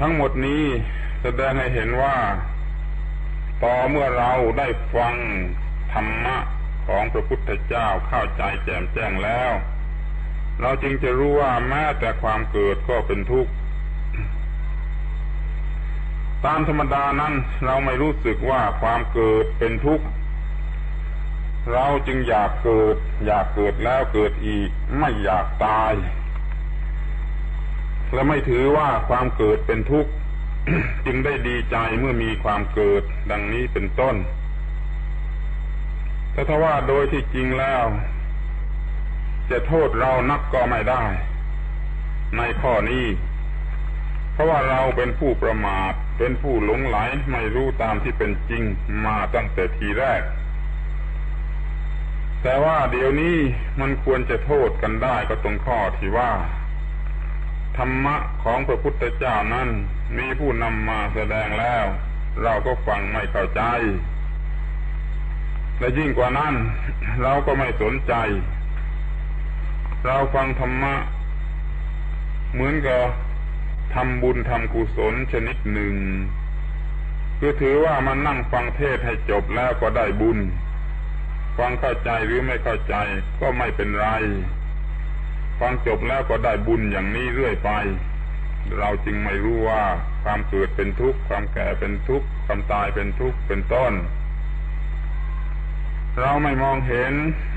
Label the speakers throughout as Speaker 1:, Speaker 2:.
Speaker 1: ทั้งหมดนี้แสดงให้เห็นว่า ต่อเมื่อเราได้ฟังธรรมะของพระพุทธเจ้าเข้าใจแจ่มแจ้งแล้ว เราจึงจะรู้ว่าแม้แต่ความเกิดก็เป็นทุกข์ตามธรรมดานั้นเราไม่รู้สึกว่าความเกิดเป็นทุกข์เราจึงอยากเกิด อยากเกิดแล้วเกิดอีก ไม่อยากตาย และไม่ถือว่าความเกิดเป็นทุกข์ จึงได้ดีใจเมื่อมีความเกิดดังนี้เป็นต้น แต่ถ้าว่าโดยที่จริงแล้ว จะโทษเรานักก็ไม่ได้ ในข้อนี้ เพราะว่าเราเป็นผู้ประมาทเป็นผู้หลงไหลไม่รู้ตามที่เป็นจริงมาตั้งแต่ทีแรก แต่ว่าเดี๋ยวนี้มันควรจะโทษกันได้ก็ตรงข้อที่ว่า ธรรมะของพระพุทธเจ้านั้นมีผู้นำมาแสดงแล้ว เราก็ฟังไม่เข้าใจ และยิ่งกว่านั้น เราก็ไม่สนใจ เราฟังธรรมะ เหมือนกับทำบุญทำกุศลชนิดหนึ่งคือถือว่ามันนั่งฟังเทศให้จบแล้วก็ได้บุญ ฟังเข้าใจหรือไม่เข้าใจก็ไม่เป็นไร ฟังจบแล้วก็ได้บุญอย่างนี้เรื่อยไป เราจึงไม่รู้ว่าความเกิดเป็นทุกข์ความแก่เป็นทุกข์ความตายเป็นทุกข์เป็นต้น เราไม่มองเห็น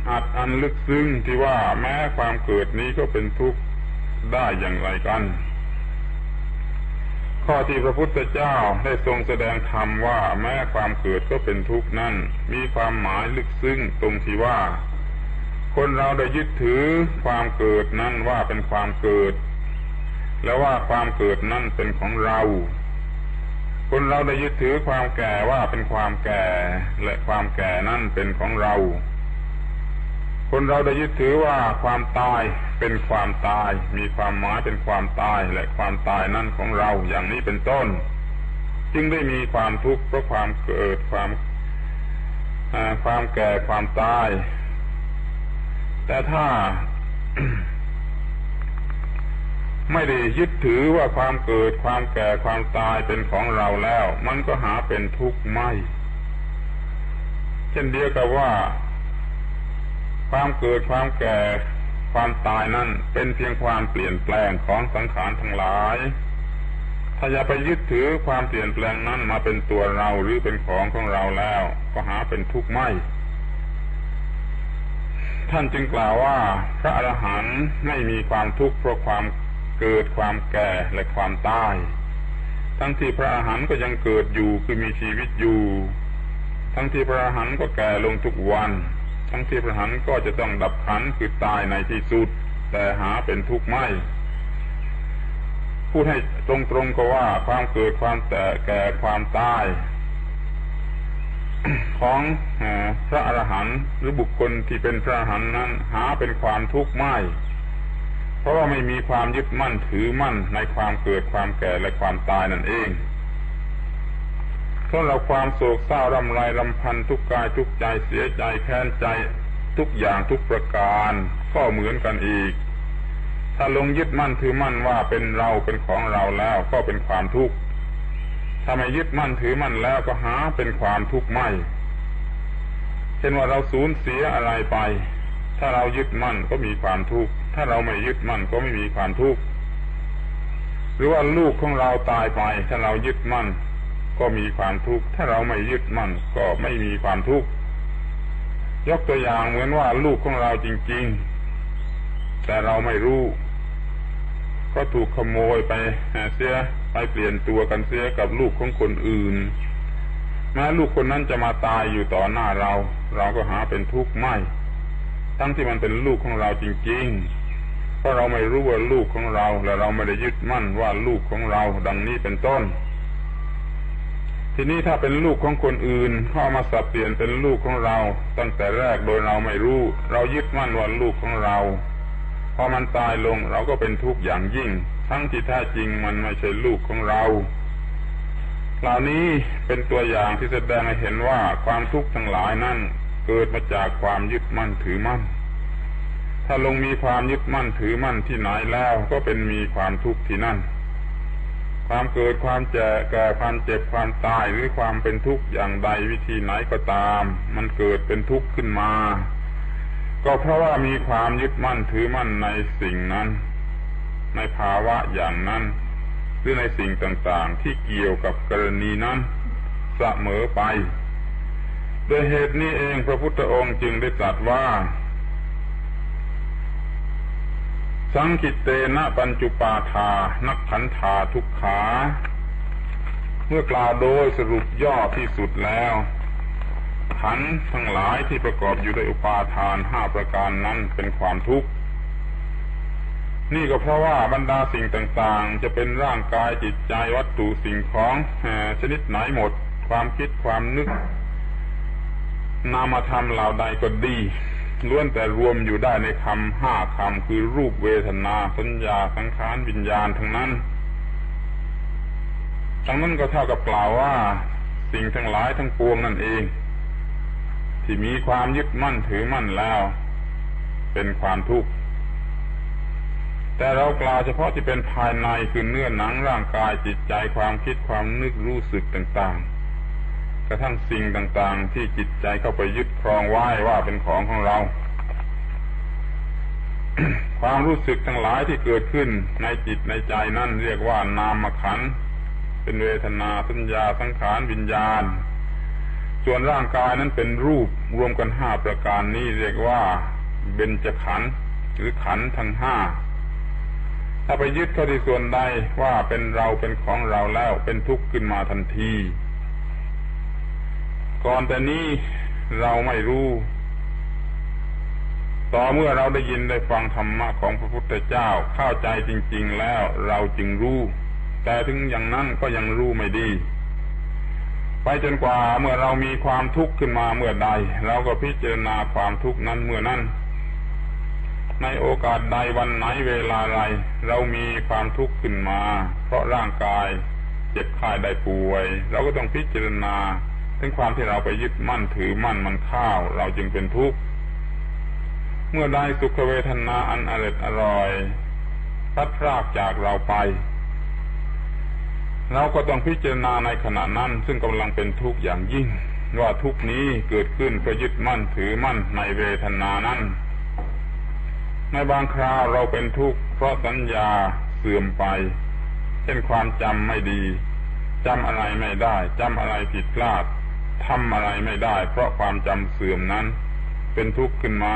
Speaker 1: อัดอันลึกซึ้งที่ว่าแม้ความเกิดนี้ก็เป็นทุกข์ได้อย่างไรกัน ข้อที่พระพุทธเจ้าได้ทรงแสดงธรรมว่าแม้ความเกิดก็เป็นทุกข์นั่นมีความหมายลึกซึ้งตรงที่ว่า คนเราได้ยึดถือความเกิดนั้นว่าเป็นความเกิด และว่าความเกิดนั่นเป็นของเรา คนเราได้ยึดถือความแก่ว่าเป็นความแก่ และความแก่นั่นเป็นของเรา คนเราได้ยึดถือว่าความตายเป็นความตาย มีความหมายเป็นความตาย และความตายนั่นของเราอย่างนี้เป็นต้น จึงได้มีความทุกข์เพราะความเกิดความความแก่ความตาย แต่ถ้าไม่ได้ยึดถือว่าความเกิดความแก่ความตายเป็นของเราแล้ว มันก็หาเป็นทุกข์ไม่ เช่นเดียวกับว่า ความเกิดความแก่ความตายนั่นเป็นเพียงความเปลี่ยนแปลงของสังขารทั้งหลาย ถ้าอย่าไปยึดถือความเปลี่ยนแปลงนั้นมาเป็นตัวเราหรือเป็นของของเราแล้ว ก็หาเป็นทุกข์ไม่ ท่านจึงกล่าวว่าพระอรหันต์ไม่มีความทุกข์เพราะความเกิดความแก่และความตาย ทั้งที่พระอาหารก็ยังเกิดอยู่คือมีชีวิตอยู่ ทั้งที่พระอาหารก็แก่ลงทุกวัน ทั้งที่พระอาหารก็จะต้องดับขันคือตายในที่สุด แต่หาเป็นทุกข์ไม่พูดให้ตรงๆก็ว่าความเกิดความแต่แก่ความตาย ของพระอรหันต์หรือบุคคลที่เป็นพระอรหันต์นั้น หาเป็นความทุกข์ไม่ เพราะว่าไม่มีความยึดมั่นถือมั่นในความเกิดความแก่และความตายนั่นเองถ้าเราความโศกเศร้ารำไรรำพันทุกกายทุกใจเสียใจแค้นใจทุกอย่างทุกประการ ก็เหมือนกันอีก ถ้าลงยึดมั่นถือมั่นว่าเป็นเราเป็นของเราแล้วก็เป็นความทุกข์ ถ้าไม่ยึดมั่นถือมั่นแล้วก็หาเป็นความทุกข์ไม่ เช่นว่าเราสูญเสียอะไรไป ถ้าเรายึดมั่นก็มีความทุกข์ ถ้าเราไม่ยึดมั่นก็ไม่มีความทุกข์ หรือว่าลูกของเราตายไป ถ้าเรายึดมั่น ก็มีความทุกข์ ถ้าเราไม่ยึดมั่นก็ไม่มีความทุกข์ ยกตัวอย่างเหมือนว่าลูกของเราจริง ๆ แต่เราไม่รู้ ก็ถูกขโมยไปเสีย ไปเปลี่ยนตัวกันเสียกับลูกของคนอื่น แม้ลูกคนนั้นจะมาตายอยู่ต่อหน้าเรา เราก็หาเป็นทุกข์ไม่ ทั้งที่มันเป็นลูกของเราจริง ๆ เพราะเราไม่รู้ว่าลูกของเรา และเราไม่ได้ยึดมั่นว่าลูกของเรา ดังนี้เป็นต้น ทีนี้ถ้าเป็นลูกของคนอื่นเข้ามาสับเปลี่ยนเป็นลูกของเรา ตั้งแต่แรกโดยเราไม่รู้ เรายึดมั่นว่าลูกของเราพอมันตายลงเราก็เป็นทุกข์อย่างยิ่ง ทั้งที่แท้จริงมันไม่ใช่ลูกของเราเหล่านี้เป็นตัวอย่างที่แสดงให้เห็นว่าความทุกข์ทั้งหลายนั้นเกิดมาจากความยึดมั่นถือมั่น ถ้าลงมีความยึดมั่นถือมั่นที่ไหนแล้วก็เป็นมีความทุกข์ที่นั่น ความเกิดความแก่แก่ความเจ็บความตายหรือความเป็นทุกข์อย่างใดวิธีไหนก็ตาม มันเกิดเป็นทุกข์ขึ้นมา ก็เพราะว่ามีความยึดมั่นถือมั่นในสิ่งนั้น ในภาวะอย่างนั้น หรือในสิ่งต่างๆ ที่เกี่ยวกับกรณีนั้นเสมอไป โดยเหตุนี้เองพระพุทธองค์จึงได้ตรัสว่า สังคิตเตนะปัญจุปาทา นักขันธาทุกขา เมื่อกล่าวโดยสรุปย่อที่สุดแล้ว ขันทั้งหลายที่ประกอบอยู่ด้วยอุปาทานห้าประการนั้นเป็นความทุกข์ นี่ก็เพราะว่าบรรดาสิ่งต่างๆ จะเป็นร่างกายจิตใจวัตถุสิ่งของชนิดไหนหมด ความคิดความนึก นามธรรมเหล่าใดก็ดีล้วนแต่รวมอยู่ได้ในคำห้าคำคือรูปเวทนาสัญญาสังขารวิญญาณทั้งนั้นทั้งนั้นก็เท่ากับกล่าวว่า สิ่งทั้งหลายทั้งปวงนั่นเอง ที่มีความยึดมั่นถือมั่นแล้ว เป็นความทุกข์ แต่เรากล่าวเฉพาะที่เป็นภายในคือเนื้อหนังร่างกายจิตใจความคิดความนึกรู้สึกต่างๆ กระทั่งสิ่งต่างๆ ที่จิตใจเข้าไปยึดครองไว้ว่าเป็นของของเรา ความรู้สึกทั้งหลายที่เกิดขึ้นในจิตในใจนั่นเรียกว่านามขันเป็นเวทนาสัญญาสังขารวิญญาณ ส่วนร่างกายนั้นเป็นรูปรวมกันห้าประการนี้เรียกว่าเบญจขันธ์หรือขันธ์ทั้งห้า ถ้าไปยึดเข้าที่ส่วนใดว่าเป็นเราเป็นของเราแล้วเป็นทุกข์ขึ้นมาทันที ก่อนแต่นี้เราไม่รู้ ต่อเมื่อเราได้ยินได้ฟังธรรมะของพระพุทธเจ้าเข้าใจจริง ๆ แล้วเราจึงรู้ แต่ถึงอย่างนั้นก็ยังรู้ไม่ดี ไปจนกว่าเมื่อเรามีความทุกข์ขึ้นมาเมื่อใด เราก็พิจารณาความทุกข์นั้นเมื่อนั้น ในโอกาสใดวันไหนเวลาไรเรามีความทุกข์ขึ้นมา เพราะร่างกาย เจ็บไข้ได้ป่วย เราก็ต้องพิจารณาถึงความที่เราไปยึดมั่นถือมั่นมันข้าว เราจึงเป็นทุกข์เมื่อได้สุขเวทนาอันอร่อยอร่อยพัดพรากจากเราไป เราก็ต้องพิจารณาในขณะนั้น ซึ่งกำลังเป็นทุกข์อย่างยิ่ง ว่าทุกข์นี้เกิดขึ้นเพราะยึดมั่นถือมั่นในเวทนานั้น ในบางคราวเราเป็นทุกข์เพราะสัญญาเสื่อมไป เช่นความจำไม่ดีจำอะไรไม่ได้จำอะไรผิดพลาดทำอะไรไม่ได้ เพราะความจำเสื่อมนั้น เป็นทุกข์ขึ้นมา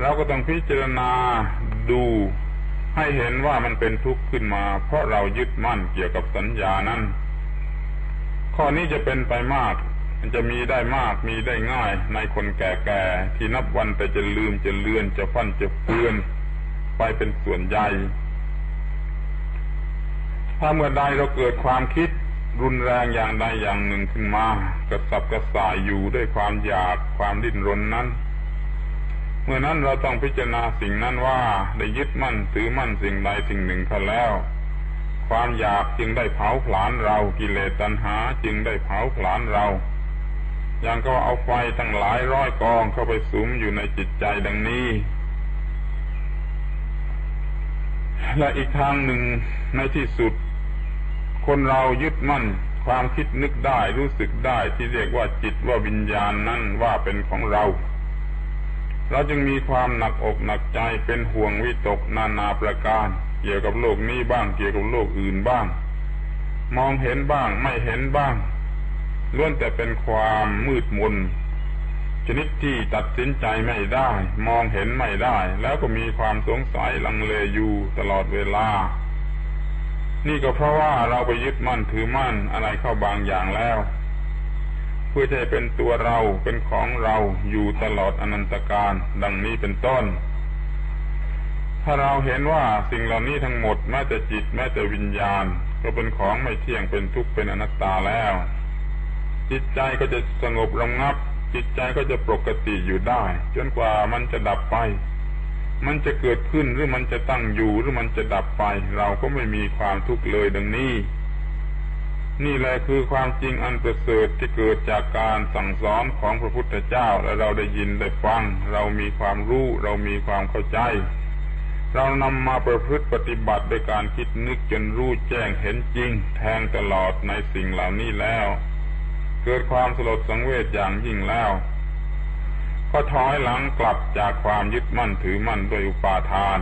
Speaker 1: เราก็ต้องพิจารณาดูให้เห็นว่ามันเป็นทุกข์ขึ้นมา เพราะเรายึดมั่นเกี่ยวกับสัญญานั้น ข้อนี้จะเป็นไปมาก มันจะมีได้มากมีได้ง่ายในคนแก่ๆที่นับวันแต่จะลืมจะเลือนจะฟั่นจะเฟือน ไปเป็นส่วนใหญ่ถ้าเมื่อใดเราเกิดความคิดรุนแรงอย่างใดอย่างหนึ่งขึ้นมากระสับกระส่ายอยู่ด้วยความอยากความดิ้นรนนั้น เมื่อนั้นเราต้องพิจารณาสิ่งนั้นว่าได้ยึดมั่นถือมั่นสิ่งใดสิ่งหนึ่งเขาแล้ว ความอยากจึงได้เผาผลาญเรากิเลสตัณหาจึงได้เผาผลาญเรา ย่างก็เอาไฟทั้งหลายร้อยกองเข้าไปสุมอยู่ในจิตใจดังนี้ และอีกทางหนึ่งในที่สุด คนเรายึดมั่นความคิดนึกได้รู้สึกได้ที่เรียกว่าจิตว่าวิญญาณนั่นว่าเป็นของเรา เราจึงมีความหนักอกหนักใจเป็นห่วงวิตกนานาประการ เกี่ยวกับโลกนี้บ้างเกี่ยวกับโลกอื่นบ้าง มองเห็นบ้างไม่เห็นบ้าง ล้วนแต่เป็นความมืดมนชนิดที่ตัดสินใจไม่ได้ มองเห็นไม่ได้ แล้วก็มีความสงสัยลังเลอยู่ตลอดเวลา นี่ก็เพราะว่าเราไปยึดมั่นถือมั่นอะไรเข้าบางอย่างแล้ว เพื่อจะเป็นตัวเราเป็นของเราอยู่ตลอดอนันตการดังนี้เป็นต้น ถ้าเราเห็นว่าสิ่งเหล่านี้ทั้งหมดแม้แต่จิตแม้แต่วิญญาณ ก็เป็นของไม่เที่ยงเป็นทุกข์เป็นอนัตตาแล้ว จิตใจก็จะสงบระงับ จิตใจก็จะปกติอยู่ได้ จนกว่ามันจะดับไป มันจะเกิดขึ้นหรือมันจะตั้งอยู่หรือมันจะดับไป เราก็ไม่มีความทุกข์เลยดังนี้ นี่แหละคือความจริงอันประเสริฐที่เกิดจากการสั่งสอนของพระพุทธเจ้าและเราได้ยินได้ฟัง เรามีความรู้เรามีความเข้าใจเรานำมาประพฤติปฏิบัติโดยการคิดนึกจนรู้แจ้งเห็นจริง แทงตลอดในสิ่งเหล่านี้แล้ว เกิดความสลดสังเวชอย่างยิ่งแล้ว ก็ถอยหลังกลับจากความยึดมั่นถือมั่นโดยอุปาทาน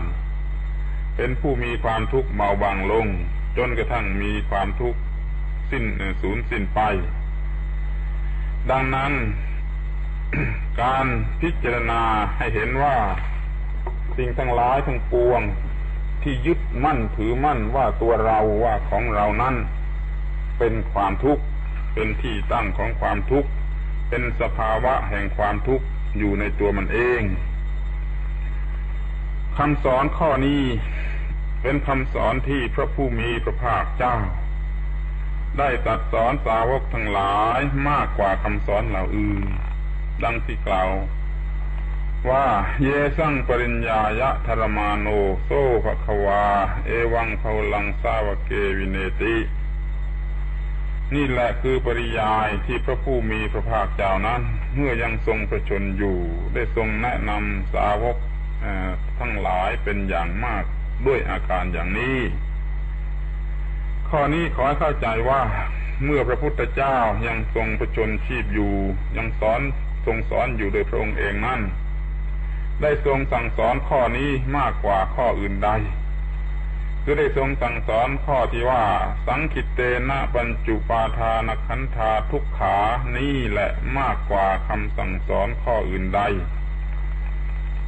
Speaker 1: เป็นผู้มีความทุกข์เบาบางลง จนกระทั่งมีความทุกข์สิ้นสูญสิ้นไป ดังนั้น การพิจารณาให้เห็นว่าสิ่งทั้งหลายทั้งปวงที่ยึดมั่นถือมั่นว่าตัวเราว่าของเรานั้นเป็นความทุกข์ เป็นที่ตั้งของความทุกข์ เป็นสภาวะแห่งความทุกข์อยู่ในตัวมันเองคำสอนข้อนี้เป็นคำสอนที่พระผู้มีพระภาคเจ้า ได้ตรัสสอนสาวกทั้งหลายมากกว่าคำสอนเหล่าอื่น ดังที่กล่าวว่าเยสังปริญญายะธรมาโนโซภควา เอวังภาลังสาวเกวินเนติ นี่แหละคือปริยายที่พระผู้มีพระภาคเจ้านั้น เมื่อยังทรงประชนอยู่ ได้ทรงแนะนำสาวกทั้งหลายเป็นอย่างมากด้วยอาการอย่างนี้ ข้อนี้ขอให้เข้าใจว่าเมื่อพระพุทธเจ้ายังทรงประชนชีพอยู่ ยังสอนทรงสอนอยู่โดยพระองค์เองนั่น ได้ทรงสั่งสอนข้อนี้มากกว่าข้ออื่นใด คือได้ทรงสั่งสอนข้อที่ว่า สังคิตเตนะปัญจุปาทานขันธาทุกขานี่แหละมากกว่าคำสั่งสอนข้ออื่นใด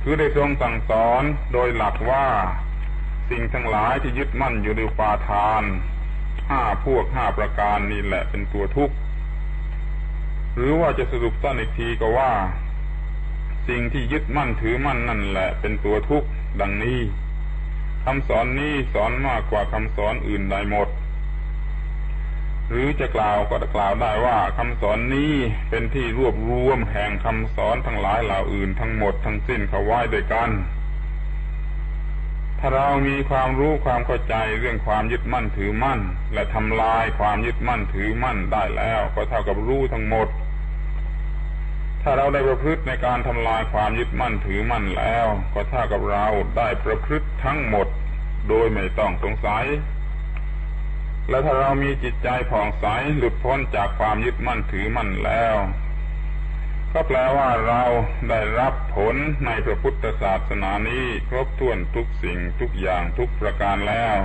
Speaker 1: คือได้ทรงสั่งสอนโดยหลักว่า สิ่งทั้งหลายที่ยึดมั่นอยู่ในปาทานห้าพวกห้าประการนี่แหละเป็นตัวทุกข์ หรือว่าจะสรุปสั้นอีกทีก็ว่า สิ่งที่ยึดมั่นถือมั่นนั่นแหละเป็นตัวทุกข์ดังนี้ คำสอนนี้สอนมากกว่าคำสอนอื่นใดหมด หรือจะกล่าวก็จะกล่าวได้ว่าคำสอนนี้เป็นที่รวบรวมแห่งคำสอนทั้งหลายเหล่าอื่นทั้งหมดทั้งสิ้นเขาไว้ด้วยกัน ถ้าเรามีความรู้ความเข้าใจเรื่องความยึดมั่นถือมั่น และทำลายความยึดมั่นถือมั่นได้แล้ว ก็เท่ากับรู้ทั้งหมด ถ้าเราได้ประพฤติในการทำลายความยึดมั่นถือมั่นแล้ว ก็เท่ากับเราได้ประพฤติทั้งหมดโดยไม่ต้องสงสัย และถ้าเรามีจิตใจผ่องใสหลุดพ้นจากความยึดมั่นถือมั่นแล้ว ก็แปลว่าเราได้รับผลในพระพุทธศาสนานี้ครบถ้วนทุกสิ่งทุกอย่างทุกประการแล้ว